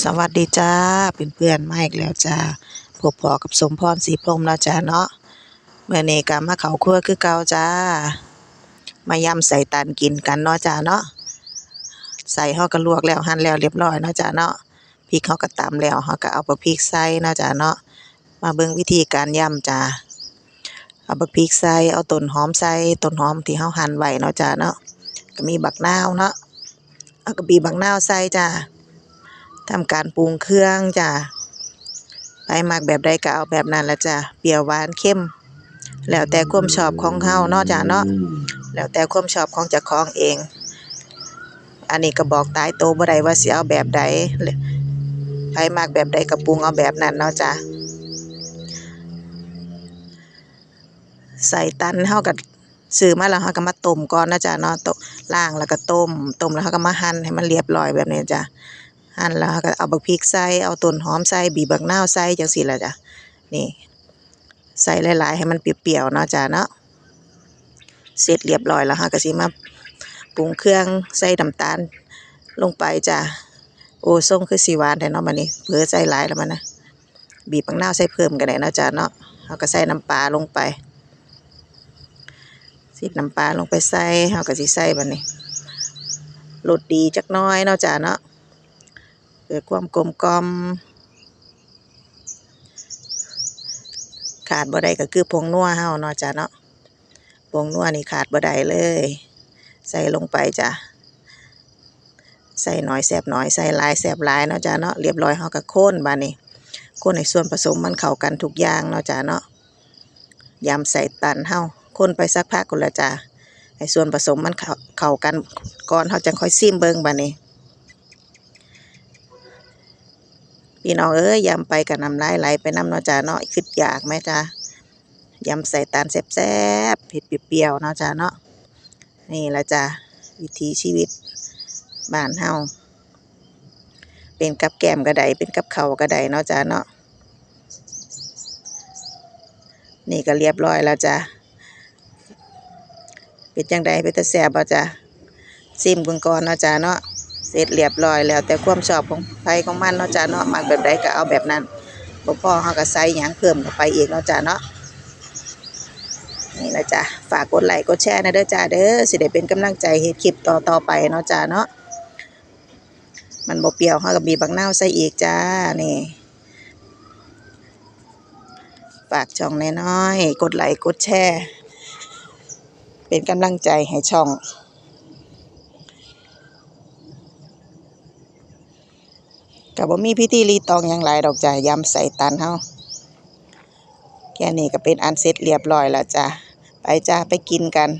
สวัสดีจ้าเพื่อนๆมาอีกแล้วจ้าพบพอกับสมพรศรีพรมแล้วจ้าเนาะเมื่อนี้ก็มาเขาครัวคือเก่าจ้ามายำใส่ตันกินกันเนาะจ้าเนาะใส่เฮาก็ลวกแล้วหั่นแล้วเรียบร้อยเนาะจ้าเนาะพริกเฮาก็ตำแล้วเฮาก็เอาบักพริกใส่เนาะจ้าเนาะมาเบิ่งวิธีการยำจ้าเอาบักพริกใส่เอาต้นหอมใส่ต้นหอมที่เฮาหั่นไว้เนาะจ้าเนาะก็มีบักนาวเนาะเอากระบี่บักนาวใส่จ้า ทำการปรุงเครื่องจ้ะไปหมักแบบใดก็เอาแบบนั้นละจ้ะเปรี้ยวหวานเค็มแล้วแต่ความชอบของเฮาเนาะจ้ะเนาะแล้วแต่ความชอบของเจ้าของเอง อันนี้ก็บอกตายโตบ่ได้ว่าสิเอาแบบใดไปมักแบบใดก็ปรุงเอาแบบนั้นเนาะจ้ะใส่ตันเฮาก็ซื้อมาแล้วเฮาก็มาต้มก่อนนะจ้ะเนาะตล้างแล้วก็ต้มต้มแล้วเฮาก็มาหั่นให้มันเรียบร้อยแบบนี้จ้ะ หั่นแล้วก็เอาบักพริกใส่เอาต้นหอมใส่บีบบักนาวใส่จังซี่ละจ้ะนี่ ใส่หลายๆ ให้มันเปรี้ยวๆเนาะจ้ะเนาะเสร็จเรียบร้อยแล้วเราก็สิมาปรุงเครื่องใส่น้ำตาลลงไปจ้ะโอ้ทรงคือสิหวานแท้เนาะบัดนี้เผลอใส่หลายแล้วมันนะบีบบักนาวใส่เพิ่มก็ได้เนะจ้ะเนาะเราก็ใส่น้ำปลาลงไปสิน้ำปลาลงไปใส่เราก็สิใส่บัดนี้รสดีจักน้อยเนาะจ้ะเนาะ เพื่อความกลมกล่อมขาดบ่ได้ก็คือผงนัวเฮาเนาะจ้ะเนาะผงนัวนี่ขาดบ่ได้เลย ใส่ลงไปจ้ะใส่น้อยแซ่บน้อยใส่ลายแซ่บลายเนาะจ้ะเนาะเรียบร้อยเฮาก็โคนบัดนี้โคนให้ส่วนผสมมันเข้ากันทุกอย่างเนาะจ้ะเนาะยำใส่ตันเฮาคนไปสักพักกุละจ้ะให้ส่วนผสมมันเข้าเข้ากันก่อนเฮาจังค่อยซิมเบิ่งบัดนี้ พี่น้องเอ้ยยำไปกับน้ำลายไหลไปน้ำเนาะจ้าเนาะคิดอยากไหมจ้ายำใส่ตาลแซ่บๆเผ็ดเปรี้ยวๆเนาะจ้าเนาะนี่ละจ้าวิถีชีวิตบ้านเฮาเป็นกับแกมกระไดเป็นกับเข่ากระไดเนาะจ้าเนาะนี่ก็เรียบร้อยแล้วจ้าเป็นจังใดเป็นตาแซ่บบ่จ้าซิมเบิ่งก่อนเนาะจ้าเนาะ เสร็จเรียบร้อยแล้วแต่ความชอบของไผของมันเนาะจ้ะเนาะมักแบบใดก็เอาแบบนั้นบ่พอเฮาก็ใส่หยังเพิ่มเข้าไปอีกเนาะจ้ะเนาะนี่นะจ้ะฝากกดไลค์กดแชร์นะเด้อจ้าเด้อสิได้เป็นกำลังใจเฮ็ดคลิปต่อๆไปเนาะจ้ะเนาะมันบ่เปรี้ยวเฮาก็บีบบักนาวใส่อีกจ้านี่ฝากช่องน้อยๆกดไลค์กดแชร์ เป็นกำลังใจให้ช่อง กับ่มีพิธีรีตองอย่างไรดอกจ้ะยำใส่ตันเฮาแค่นี้ก็เป็นอันเสร็จเรียบร้อยแล้วจ้ะไปจ้าไปกินกัน